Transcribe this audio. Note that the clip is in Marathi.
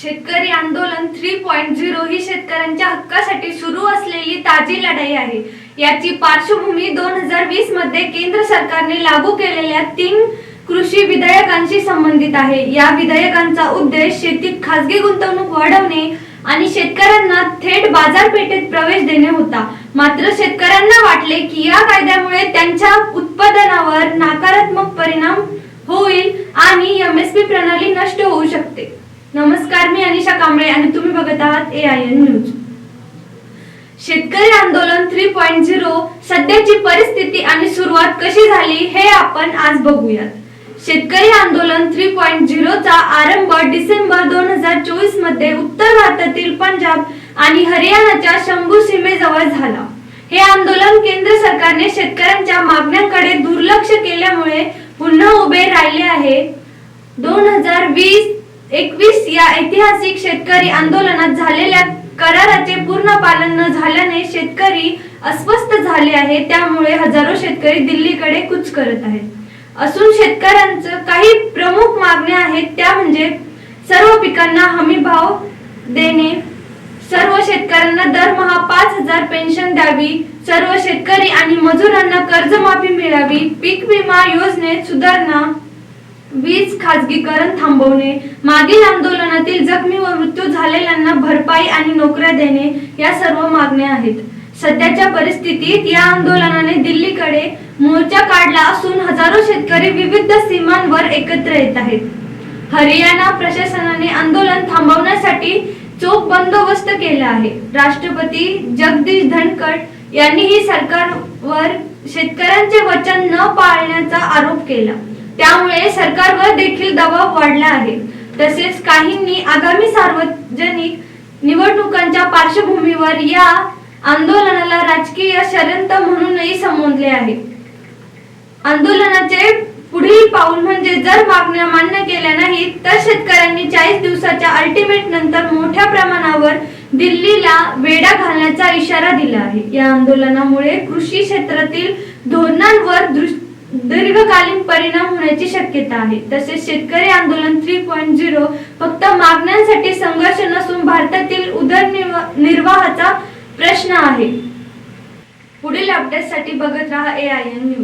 शेतकरी आंदोलन थ्री पॉइंट झिरो ही शेतकऱ्यांच्या हक्कासाठी सुरू असलेली ताजी लढाई आहे. याची पार्श्वभूमी दोन हजार वीसमध्ये केंद्र सरकारने लागू केलेल्या तीन कृषी विधेयकांशी संबंधित आहे. या विधेयकांचा उद्देश शेतीत खासगी गुंतवणूक वाढवणे आणि शेतकऱ्यांना थेट बाजारपेठेत प्रवेश देणे होता. मात्र शेतकऱ्यांना वाटले की या कायद्यामुळे त्यांच्या उत्पादनावर नकारात्मक परिणाम होईल आणि एमएसपी प्रणाली नष्ट होऊ शकते. नमस्कार मी अनिशा कांबळे आणि तुम्ही बघत आहात ए आय एन न्यूज शेतकरी आंदोलन थ्री पॉइंट झिरो सध्याची परिस्थिती आणि सुरुवात कशी झाली हे आपण आज बघूयात. शेतकरी आंदोलन थ्री पॉइंट झिरोचा आरंभ डिसेंबर दोन हजार चोवीसमध्ये उत्तर भारतातील पंजाब आणि हरियाणाच्या शंभू सीमेजवळ झाला. हे आंदोलन केंद्र सरकारने शेतकऱ्यांच्या मागण्यांकडे दुर्लक्ष केल्यामुळे पुन्हा उभे राहिले आहे. दोन हजार वीस एकवीस या ऐतिहासिक शेतकरी आंदोलनात झालेल्या कराराचे पूर्ण पालन न झाल्याने शेतकरी अस्वस्थ झाले आहे त्यामुळे हजारो शेतकरी दिल्लीकडे कूच करत आहेत. असून शेतकऱ्यांचं काही प्रमुख मागण्या आहेत त्या म्हणजे सर्व पिकांना हमी भाव देणे सर्व शेतकऱ्यांना दरमहा पाच हजार पेन्शन द्यावी सर्व शेतकरी आणि मजुरांना कर्जमाफी मिळावी पीक विमा योजनेत सुधारणा वीज खाजगीकरण थांबवणे मागील आंदोलनातील जखमी व मृत्यू झालेल्यांना भरपाई आणि नोकऱ्या देणे या सर्व मागण्या आहेत. सध्याच्या परिस्थितीत या आंदोलनाने दिल्लीकडे मोर्चा काढला असून हजारो शेतकरी विविध सीमांवर एकत्र येत आहेत. हरियाणा प्रशासनाने आंदोलन थांबवण्यासाठी चोख बंदोबस्त केला आहे. राष्ट्रपती जगदीश धनखड यांनीही सरकारवर शेतकऱ्यांचे वचन न पाळण्याचा आरोप केला. त्यामुळे सरकारवर देखील दबाव वाढला आहे. तसेच काहींनी आगामी सार्वजनिक निवडणुकांच्या पार्श्वभूमीवर या आंदोलनाला राजकीय षडयंत्र म्हणूनही संबोधले आहे. आंदोलनाचे पुढील पाऊल म्हणजे जर मागण्या मान्य केल्या नाहीत तर शेतकऱ्यांनी चाळीस दिवसाच्या अल्टिमेट नंतर मोठ्या प्रमाणावर दिल्लीला वेढा घालण्याचा इशारा दिला आहे. या आंदोलनामुळे कृषी क्षेत्रातील धोरणांवर दृष्- दीर्घकालीन परिणाम होण्याची शक्यता आहे. तसेच शेतकरी आंदोलन थ्री पॉइंट झिरो फक्त मागण्यांसाठी संघर्ष नसून भारतातील उदरनिर्वाहाचा प्रश्न आहे. पुढील अपडेटसाठी बघत राहा ए आय एन न्यूज